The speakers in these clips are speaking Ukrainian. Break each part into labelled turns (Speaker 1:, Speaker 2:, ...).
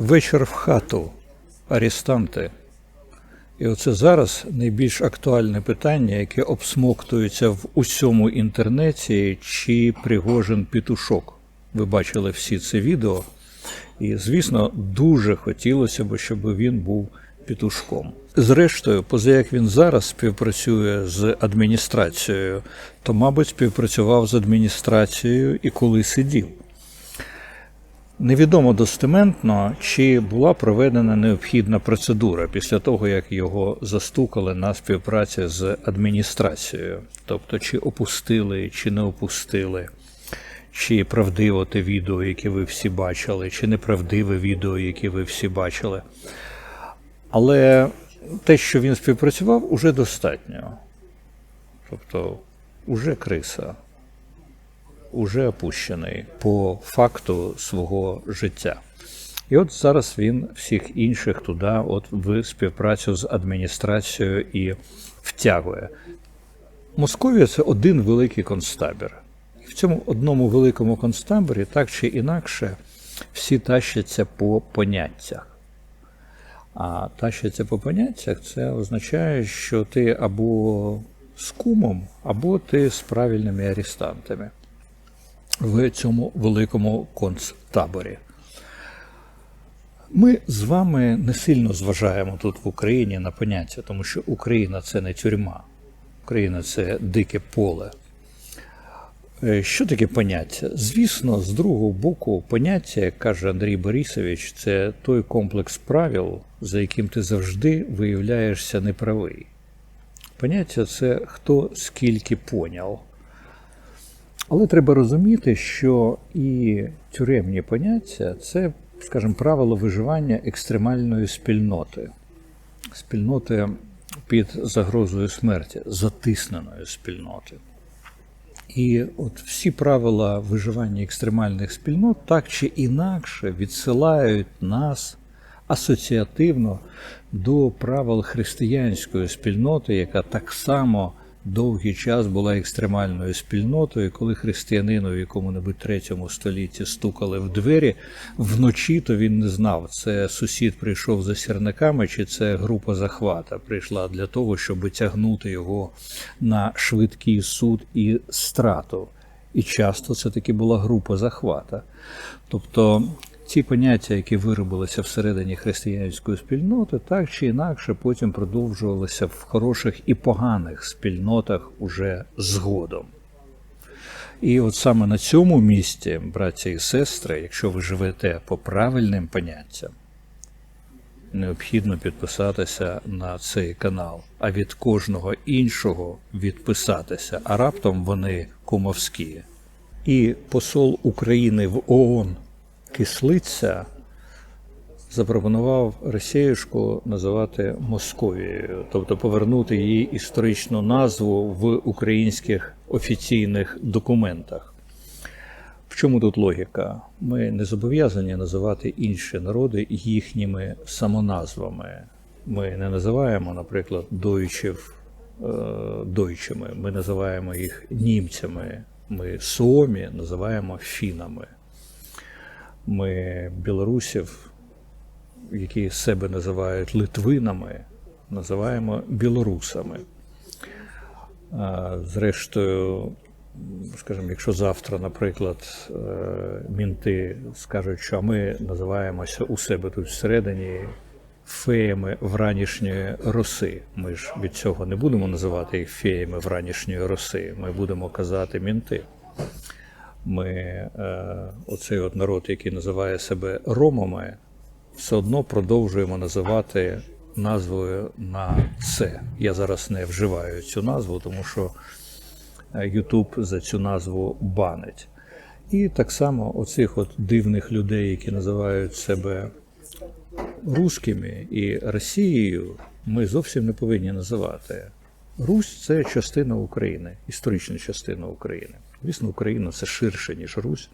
Speaker 1: Вечір в хату, арестанти. І оце зараз найбільш актуальне питання, яке обсмоктується в усьому інтернеті, чи Пригожин пітушок. Ви бачили всі це відео. І, звісно, дуже хотілося б, щоб він був пітушком. Зрештою, поза як він зараз співпрацює з адміністрацією, то, мабуть, співпрацював з адміністрацією і коли сидів. Невідомо достементно, чи була проведена необхідна процедура після того, як його застукали на співпраці з адміністрацією, тобто чи опустили, чи не опустили, чи правдиво те відео, яке ви всі бачили, чи неправдиве відео, яке ви всі бачили. Але те, що він співпрацював, уже достатньо. Тобто, уже криса уже опущений по факту свого життя. І от зараз він всіх інших туди, от в співпрацю з адміністрацією і втягує. Московія це один великий концтабір. І в цьому одному великому концтаборі, так чи інакше, всі тащаться по поняттях. А тащаться по поняттях це означає, що ти або з кумом, або ти з правильними арестантами в цьому великому концтаборі. Ми з вами не сильно зважаємо тут в Україні на поняття, тому що Україна це не тюрма, Україна це дике поле. Е, Що таке поняття? Звісно, з другого боку, поняття, як каже Андрій Борисович, це той комплекс правил, за яким ти завжди виявляєшся неправий. Поняття це хто скільки поняв. Але треба розуміти, що і тюремні поняття це, скажімо, правило виживання екстремальної спільноти, спільноти під загрозою смерті, затисненої спільноти. І от всі правила виживання екстремальних спільнот так чи інакше відсилають нас асоціативно до правил християнської спільноти, яка так само довгий час була екстремальною спільнотою, коли християнину в якому-небудь третьому столітті стукали в двері вночі, то він не знав, це сусід прийшов за сірниками, чи це група захвата прийшла для того, щоб тягнути його на швидкий суд і страту. І часто це таки була група захвата. Тобто ці поняття, які виробилися всередині християнської спільноти, так чи інакше потім продовжувалися в хороших і поганих спільнотах уже згодом. І от саме на цьому місці, браті і сестри, якщо ви живете по правильним поняттям, необхідно підписатися на цей канал, а від кожного іншого відписатися, а раптом вони кумовські. І посол України в ООН Кислиця запропонував Росіюшку називати Московією, тобто повернути її історичну назву в українських офіційних документах. В чому тут логіка? Ми не зобов'язані називати інші народи їхніми самоназвами. Ми не називаємо, наприклад, дойчів е, дойчими, ми називаємо їх німцями, ми суомі називаємо фінами. Ми білорусів, які себе називають литвинами, називаємо білорусами. Зрештою, скажімо, якщо завтра, наприклад, мінти скажуть, що ми називаємося у себе тут всередині феями вранішньої роси. Ми ж від цього не будемо називати їх феями вранішньої роси, ми будемо казати мінти ми е, оцей от народ, який називає себе ромами, все одно продовжуємо називати назвою на це. Я зараз не вживаю цю назву, тому що Ютуб за цю назву банить. І так само оцих от дивних людей, які називають себе русскими і Росією, ми зовсім не повинні називати. Русь це частина України, історична частина України. Звісно, Україна це ширше, ніж Русь.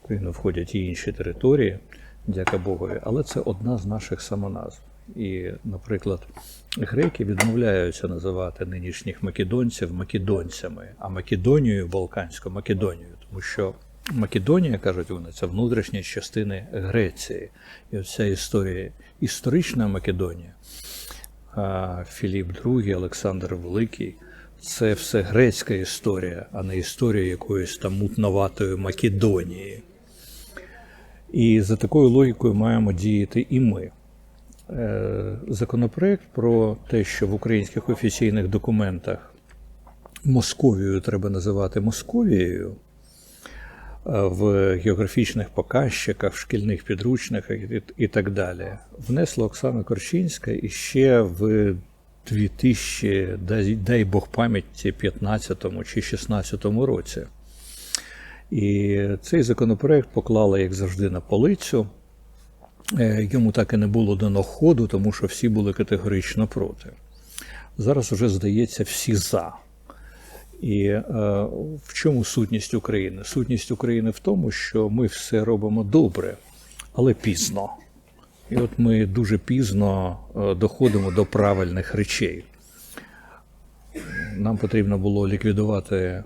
Speaker 1: В Україну входять і інші території, дяка Богові, але це одна з наших самоназв. І, наприклад, греки відмовляються називати нинішніх македонців македонцями, а Македонію Балканську Македонію, тому що Македонія, кажуть вони, це внутрішні частини Греції. І оця історія, історична Македонія, Філіп II, Олександр Великий, це все грецька історія, а не історія якоїсь там мутноватої Македонії. І за такою логікою маємо діяти і ми. Е, Законопроект про те, що в українських офіційних документах Московію треба називати Московією, в географічних показчиках, в шкільних підручниках і- так далі, внесла Оксана Корчинська і ще в 2000, дай, Бог пам'яті, 15 чи 16 році. І цей законопроект поклали, як завжди, на полицю. Е, Йому так і не було дано ходу, тому що всі були категорично проти. Зараз вже здається всі за. І е, в чому сутність України? Сутність України в тому, що ми все робимо добре, але пізно. І от ми дуже пізно е, доходимо до правильних речей. Нам потрібно було ліквідувати е,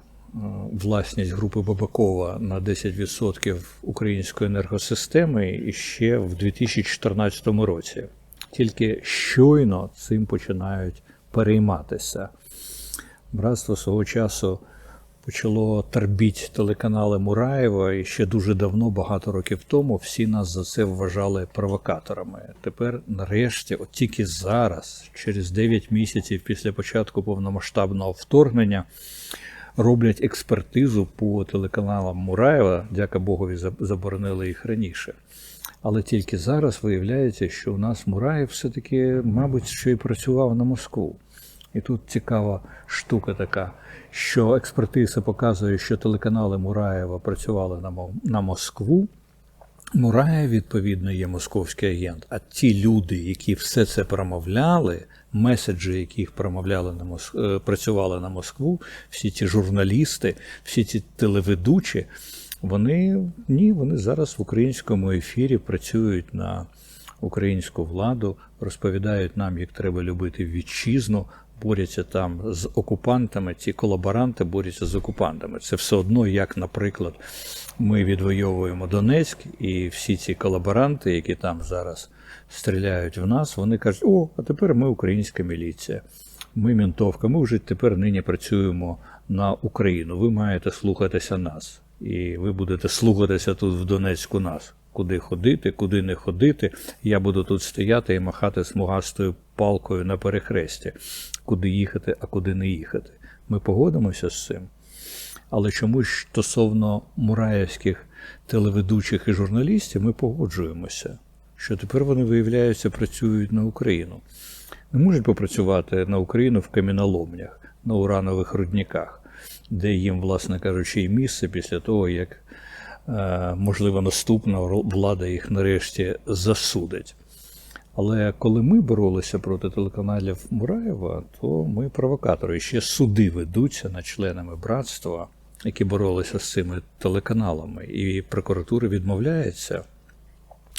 Speaker 1: власність групи Бабакова на 10% української енергосистеми і ще в 2014 році. Тільки щойно цим починають перейматися. Братство свого часу почало тербіть телеканали Мураєва, і ще дуже давно, багато років тому, всі нас за це вважали провокаторами. Тепер, нарешті, от тільки зараз, через 9 місяців після початку повномасштабного вторгнення, роблять експертизу по телеканалам Мураєва. Дяка Богові, заборонили їх раніше. Але тільки зараз виявляється, що у нас Мураєв все-таки, мабуть, що і працював на Москву. І тут цікава штука така, що експертиза показує, що телеканали Мураєва працювали на, на Москву. Мураєв, відповідно, є московський агент. А ті люди, які все це промовляли, меседжі, яких промовляли на Мос... е, працювали на Москву, всі ті журналісти, всі ті телеведучі, вони ні, вони зараз в українському ефірі працюють на українську владу, розповідають нам, як треба любити вітчизну, борються там з окупантами. Ці колаборанти борються з окупантами. Це все одно, як, наприклад, ми відвоюємо Донецьк, і всі ці колаборанти, які там зараз стріляють в нас, вони кажуть: о, а тепер ми українська міліція. Ми ментовка, ми вже тепер нині працюємо на Україну. Ви маєте слухатися нас. І ви будете слухатися тут в Донецьку нас. Куди ходити, куди не ходити. Я буду тут стояти і махати смугастою палкою на перехресті, куди їхати, а куди не їхати. Ми погодимося з цим. Але чомусь стосовно мураївських телеведучих і журналістів ми погоджуємося, що тепер вони, виявляється, працюють на Україну. Не можуть попрацювати на Україну в каміноломнях, на уранових рудниках, де їм, власне кажучи, і місце після того, як, можливо, наступна влада їх нарешті засудить. Але коли ми боролися проти телеканалів Мураєва, то ми провокатори. Ще суди ведуться над членами братства, які боролися з цими телеканалами. І прокуратура відмовляється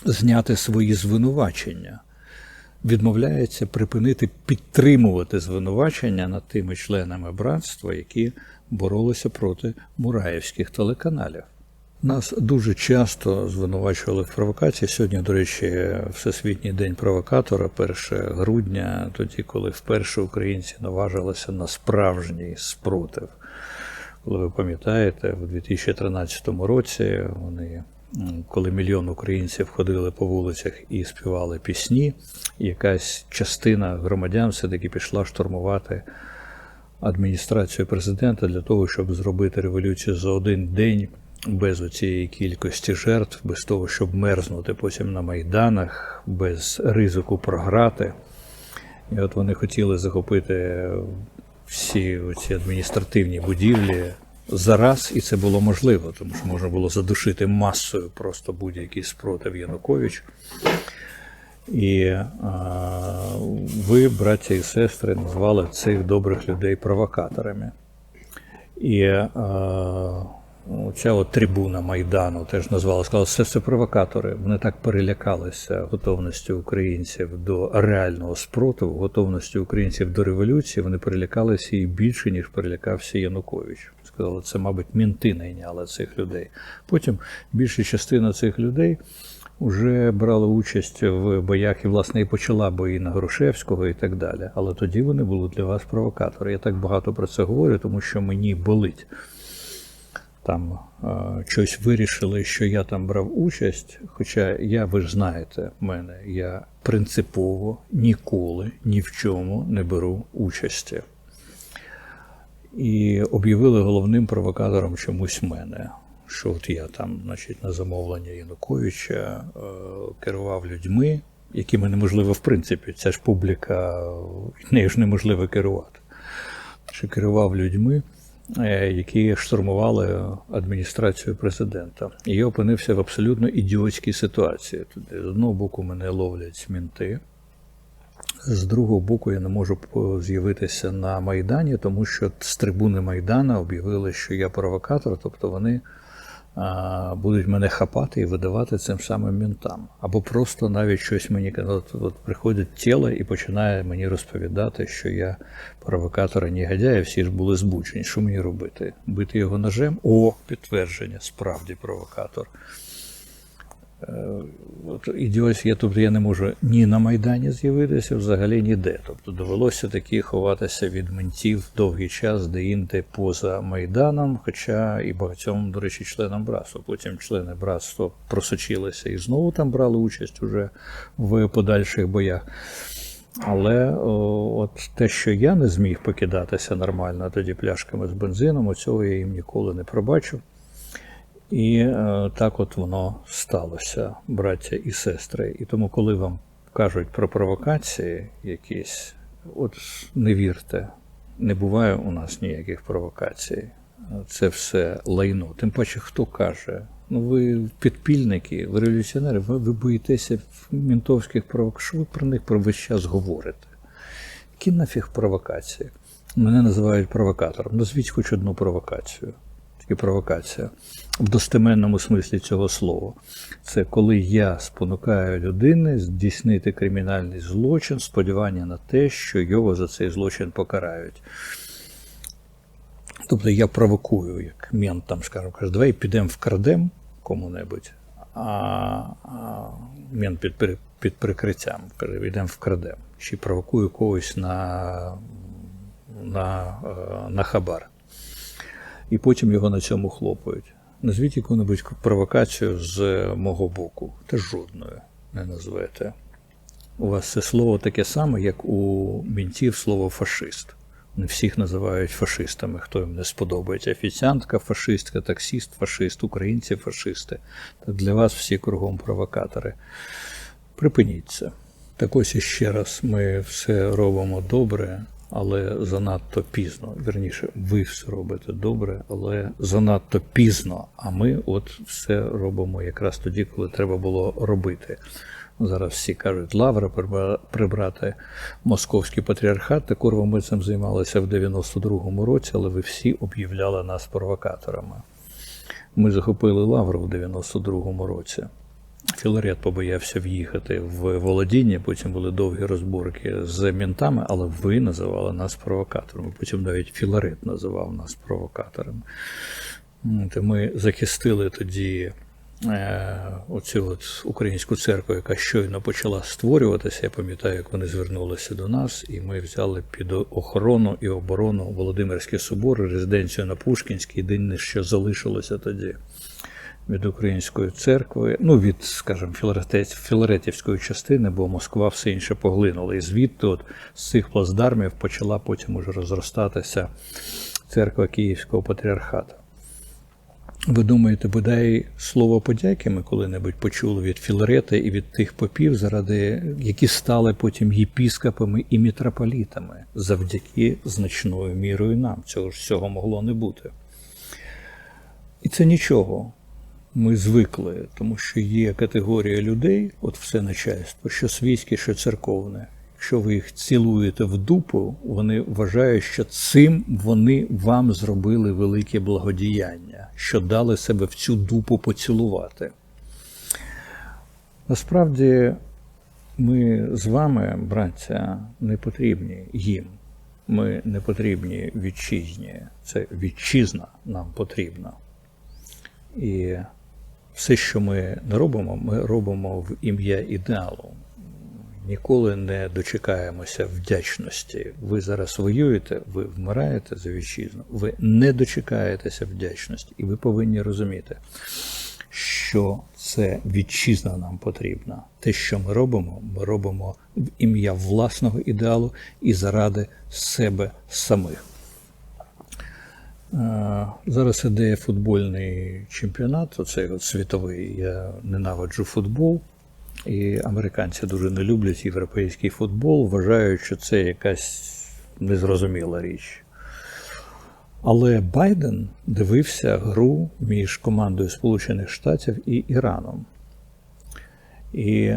Speaker 1: зняти свої звинувачення, відмовляється припинити підтримувати звинувачення над тими членами братства, які боролися проти мураївських телеканалів. Нас дуже часто звинувачували в провокації. Сьогодні, до речі, Всесвітній день провокатора, 1 грудня, тоді, коли вперше українці наважилися на справжній спротив. Коли ви пам'ятаєте, в 2013 році вони, коли мільйон українців ходили по вулицях і співали пісні, якась частина громадян все-таки пішла штурмувати адміністрацію президента для того, щоб зробити революцію за один день без оцієї кількості жертв, без того, щоб мерзнути потім на майданах, без ризику програти. І от вони хотіли захопити всі ці адміністративні будівлі зараз, і це було можливо, тому що можна було задушити масою просто будь-який спротив Янукович. І а, ви, браття і сестри, назвали цих добрих людей провокаторами. І а, ця от трибуна Майдану теж назвала, сказала, все це провокатори. Вони так перелякалися готовністю українців до реального спротиву, готовністю українців до революції. Вони перелякалися і більше, ніж перелякався Янукович. сказали, це, мабуть, мінти найняли цих людей. Потім більша частина цих людей вже брала участь в боях і, власне, і почала бої на Грушевського і так далі. Але тоді вони були для вас провокатори. Я так багато про це говорю, тому що мені болить. Там е, щось вирішили, що я там брав участь. Хоча я, ви ж знаєте, мене, я принципово ніколи ні в чому не беру участі. І об'явили головним провокатором чомусь мене. Що от я там, значить, на замовлення Януковича е, керував людьми, якими неможливо, в принципі, ця ж публіка, нею ж неможливо керувати. Що керував людьми, які штурмували адміністрацію президента. І я опинився в абсолютно ідіотській ситуації. Туди, з одного боку, мене ловлять мінти. З другого боку, я не можу з'явитися на Майдані, тому що з трибуни Майдана об'явили, що я провокатор, тобто вони будуть мене хапати і видавати цим самим мінтам. Або просто навіть щось мені от, от приходить тіло і починає мені розповідати, що я провокатор і негодяй, всі ж були збучені. Що мені робити? Бити його ножем? О, підтвердження, справді провокатор. От я тобто я не можу ні на Майдані з'явитися, взагалі ніде. Тобто довелося таки ховатися від ментів довгий час, де інде поза Майданом, хоча і багатьом, до речі, членам братства. Потім члени братства просочилися і знову там брали участь уже в подальших боях. Але о, от те, що я не зміг покидатися нормально тоді пляшками з бензином, цього я їм ніколи не пробачив. І е, так от воно сталося, браття і сестри. І тому, коли вам кажуть про провокації якісь, от не вірте, не буває у нас ніяких провокацій. Це все лайно. Тим паче, хто каже, ну ви підпільники, ви революціонери, ви, ви боїтеся мінтовських провокацій. Що ви про них про весь час говорите? Які нафіг провокації? Мене називають провокатором. Назвіть хоч одну провокацію і провокація в достеменному смислі цього слова. Це коли я спонукаю людини здійснити кримінальний злочин, сподівання на те, що його за цей злочин покарають. Тобто я провокую, як мент там, скажімо, каже, давай підемо вкрадемо кому-небудь, а, а мент під, під прикриттям каже, йдемо вкрадемо. Чи провокую когось на, на, е, на хабар і потім його на цьому хлопають. Назвіть яку-небудь провокацію з мого боку. Та жодної не назвете. У вас це слово таке саме, як у мінтів слово фашист. Вони всіх називають фашистами, хто їм не сподобається. Офіціантка, фашистка, таксіст, фашист, українці фашисти. Так для вас всі кругом провокатори. Припиніть це. Так ось іще раз ми все робимо добре, але занадто пізно. Вірніше, ви все робите добре, але занадто пізно. А ми от все робимо якраз тоді, коли треба було робити. Зараз всі кажуть, лавра прибра- прибрати московський патріархат. Так курва ми цим займалися в 92-му році, але ви всі об'являли нас провокаторами. Ми захопили лавру в 92-му році. Філарет побоявся в'їхати в володіння, потім були довгі розборки з мінтами, але ви називали нас провокаторами. Потім навіть Філарет називав нас провокаторами. Ми захистили тоді е, оцю от українську церкву, яка щойно почала створюватися. Я пам'ятаю, як вони звернулися до нас, і ми взяли під охорону і оборону Володимирський собор, резиденцію на Пушкінській, єдине, що залишилося тоді від української церкви, ну від, скажімо, філаретівської частини, бо Москва все інше поглинула. І звідти, от з цих плацдармів, почала потім уже розростатися церква Київського патріархату. Ви думаєте, бодай слово подяки ми коли-небудь почули від Філарета і від тих попів, заради які стали потім єпіскопами і мітрополітами завдяки значною мірою нам. Цього ж всього могло не бути. І це нічого. Ми звикли, тому що є категорія людей, от все начальство, що свійське, що церковне. Якщо ви їх цілуєте в дупу, вони вважають, що цим вони вам зробили велике благодіяння, що дали себе в цю дупу поцілувати. Насправді ми з вами, браття, не потрібні їм. ми не потрібні вітчизні. Це вітчизна нам потрібна. І все, що ми не робимо, ми робимо в ім'я ідеалу. Ніколи не дочекаємося вдячності. Ви зараз воюєте, ви вмираєте за вітчизну, ви не дочекаєтеся вдячності. І ви повинні розуміти, що це вітчизна нам потрібна. Те, що ми робимо, ми робимо в ім'я власного ідеалу і заради себе самих. Е, Зараз іде футбольний чемпіонат, оцей от світовий. Я ненавиджу футбол, і американці дуже не люблять європейський футбол, вважають, що це якась незрозуміла річ. Але Байден дивився гру між командою Сполучених Штатів і Іраном. І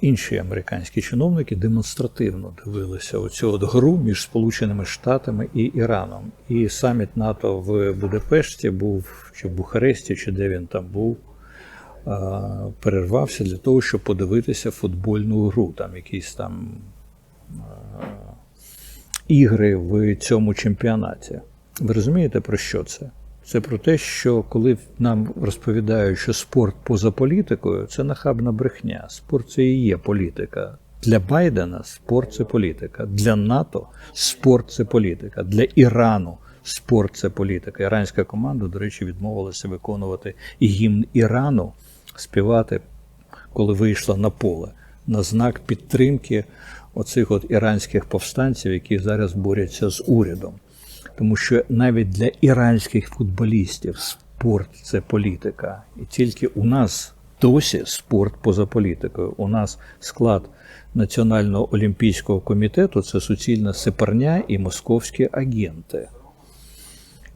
Speaker 1: інші американські чиновники демонстративно дивилися оцю от гру між Сполученими Штатами і Іраном. І саміт НАТО в Будапешті був, чи в Бухаресті, чи де він там був, е, перервався для того, щоб подивитися футбольну гру. Там якісь там ігри в цьому чемпіонаті. Ви розумієте, про що це? Це про те, що коли нам розповідають, що спорт поза політикою, це нахабна брехня. Спорт це і є політика. Для Байдена спорт це політика. Для НАТО спорт це політика. Для Ірану спорт це політика. Іранська команда, до речі, відмовилася виконувати гімн Ірану, співати, коли вийшла на поле, на знак підтримки оцих от іранських повстанців, які зараз борються з урядом. Тому що навіть для іранських футболістів спорт це політика. І тільки у нас досі спорт поза політикою. У нас склад Національного олімпійського комітету це суцільна сепарня і московські агенти.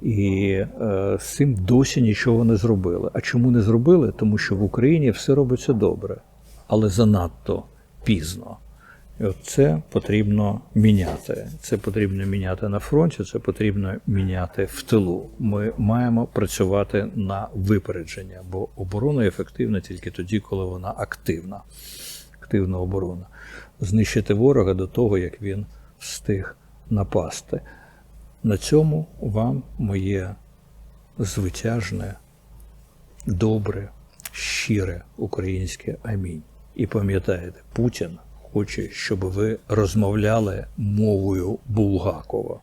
Speaker 1: І е, з цим досі нічого не зробили. А чому не зробили? Тому що в Україні все робиться добре, але занадто пізно. Це потрібно міняти. Це потрібно міняти на фронті, це потрібно міняти в тилу. Ми маємо працювати на випередження, бо оборона ефективна тільки тоді, коли вона активна. Активна оборона. Знищити ворога до того, як він встиг напасти. На цьому вам моє звитяжне, добре, щире українське амінь. І пам'ятаєте, Путін хоче, щоб ви розмовляли мовою Булгакова.